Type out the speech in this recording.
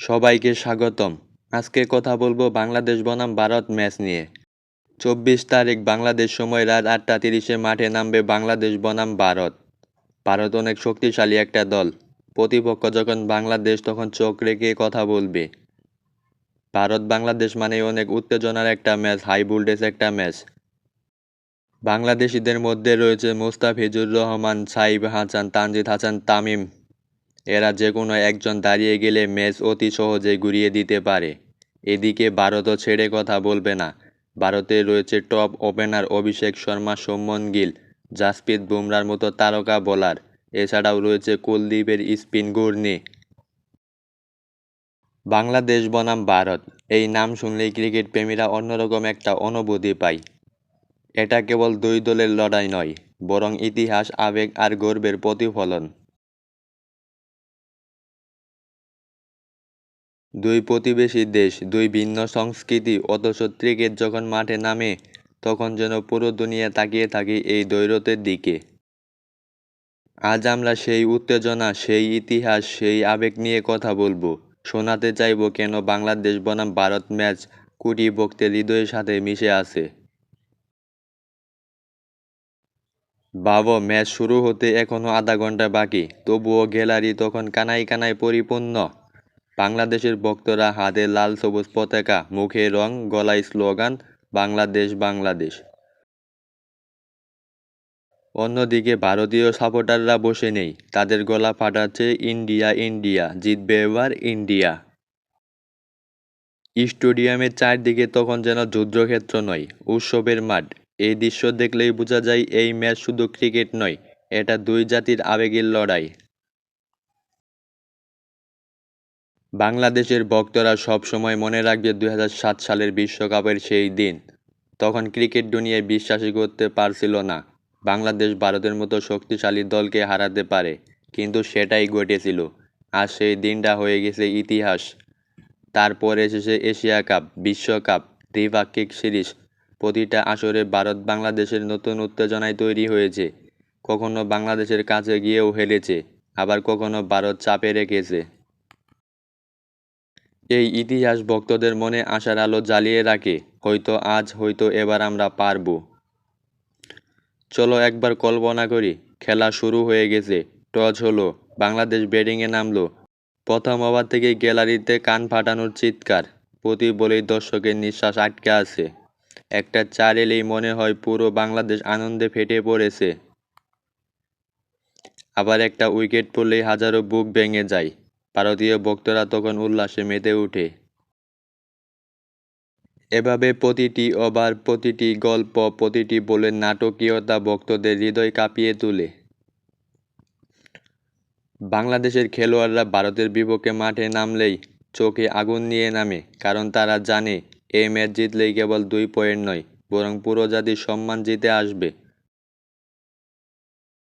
সবাইকে স্বাগতম। আজকে কথা বলব বাংলাদেশ বনাম ভারত ম্যাচ নিয়ে। চব্বিশ তারিখ বাংলাদেশ সময় রাত আটটা তিরিশে মাঠে নামবে বাংলাদেশ বনাম ভারত। ভারত অনেক শক্তিশালী একটা দল। প্রতিপক্ষ যখন বাংলাদেশ তখন চোখ রেখে কথা বলবে। ভারত বাংলাদেশ মানে অনেক উত্তেজনার একটা ম্যাচ, হাই ভোল্টেজ একটা ম্যাচ। বাংলাদেশিদের মধ্যে রয়েছে মুস্তাফিজুর রহমান, সাইব হাসান, তানজিদ হাসান, তামিম। এরা যে কোনো একজন দাঁড়িয়ে গেলে ম্যাচ অতি সহজে ঘুরিয়ে দিতে পারে। এদিকে ভারতও ছেড়ে কথা বলবে না। ভারতে রয়েছে টপ ওপেনার অভিষেক শর্মা, সৌমন গিল, জাসপ্রীত বুমরার মতো তারকা বোলার। এছাড়াও রয়েছে কুলদীপের স্পিন ঘূর্ণি। বাংলাদেশ বনাম ভারত। এই নাম শুনলেই ক্রিকেট প্রেমীরা অন্যরকম একটা অনুভূতি পায়। এটা কেবল দুই দলের লড়াই নয়, বরং ইতিহাস, আবেগ আর গর্বের প্রতিফলন। দুই প্রতিবেশী দেশ, দুই ভিন্ন সংস্কৃতি, অথচ ক্রিকেট যখন মাঠে নামে, তখন যেন পুরো দুনিয়া তাকিয়ে থাকে এই দৈরতের দিকে। আজ আমরা সেই উত্তেজনা, সেই ইতিহাস, সেই আবেগ নিয়ে কথা বলব। শোনাতে চাইব কেন বাংলাদেশ বনাম ভারত ম্যাচ কোটি ভক্তের হৃদয়ের সাথে মিশে আছে। বাবু, ম্যাচ শুরু হতে এখনও আধা ঘণ্টা বাকি, তবুও গ্যালারি তখন কানাই কানায় পরিপূর্ণ। বাংলাদেশের ভক্তরা হাতে লাল সবুজ পতাকা, মুখে রং, গলায় স্লোগান, বাংলাদেশ বাংলাদেশ। অন্যদিকে ভারতীয় সাপোর্টাররা বসে নেই, তাদের গলা ফাটাচ্ছে ইন্ডিয়া ইন্ডিয়া, জিতবে এবার ইন্ডিয়া। স্টেডিয়ামের চারদিকে তখন যেন যুদ্ধক্ষেত্র নয়, উৎসবের মাঠ। এই দৃশ্য দেখলেই বোঝা যায়, এই ম্যাচ শুধু ক্রিকেট নয়, এটা দুই জাতির আবেগের লড়াই। বাংলাদেশের ভক্তরা সব সময় মনে রাখবে দুই হাজার সাত সালের বিশ্বকাপের সেই দিন। তখন ক্রিকেট দুনিয়ায় বিশ্বাসই করতে পারছিল না। বাংলাদেশ ভারতের মতো শক্তিশালী দলকে হারাতে পারে, কিন্তু সেটাই ঘটেছিল। আর সেই দিনটা হয়ে গেছে ইতিহাস। তারপরে এসেছে এশিয়া কাপ, বিশ্বকাপ, দ্বিপাক্ষিক সিরিজ। প্রতিটা আসরে ভারত বাংলাদেশের নতুন উত্তেজনায় তৈরি হয়েছে। কখনো বাংলাদেশের কাছে গিয়েও হেরেছে, আবার কখনো ভারত চাপে রেখেছে। এই ইতিহাস ভক্তদের মনে আশার আলো জ্বালিয়ে রাখে, হয়তো আজ, হয়তো এবার আমরা পারব। চলো একবার কল্পনা করি, খেলা শুরু হয়ে গেছে, টস হলো, বাংলাদেশ ব্যাটিংয়ে নামলো। প্রথম ওভার থেকে গ্যালারিতে কান ফাটানোর চিৎকার, প্রতি বলেই দর্শকের নিঃশ্বাস আটকে আছে। একটা চার এলেই মনে হয় পুরো বাংলাদেশ আনন্দে ফেটে পড়েছে। আবার একটা উইকেট পড়লেই হাজারো বুক ভেঙে যায়। ভারতীয় ভক্তরা তখন উল্লাসে মেতে ওঠে এভাবে প্রতিটি ওভার প্রতিটি গল্প, প্রতিটি বলের নাটকীয়তা ভক্তদের হৃদয় কাঁপিয়ে তোলে। বাংলাদেশের খেলোয়াড়রা ভারতের বিপক্ষে মাঠে নামলেই চোখে আগুন নিয়ে নামে, কারণ তারা জানে, এই ম্যাচ জিতলেই কেবল দুই পয়েন্ট নয়, বরং পুরো জাতির সম্মান জিতে আসবে।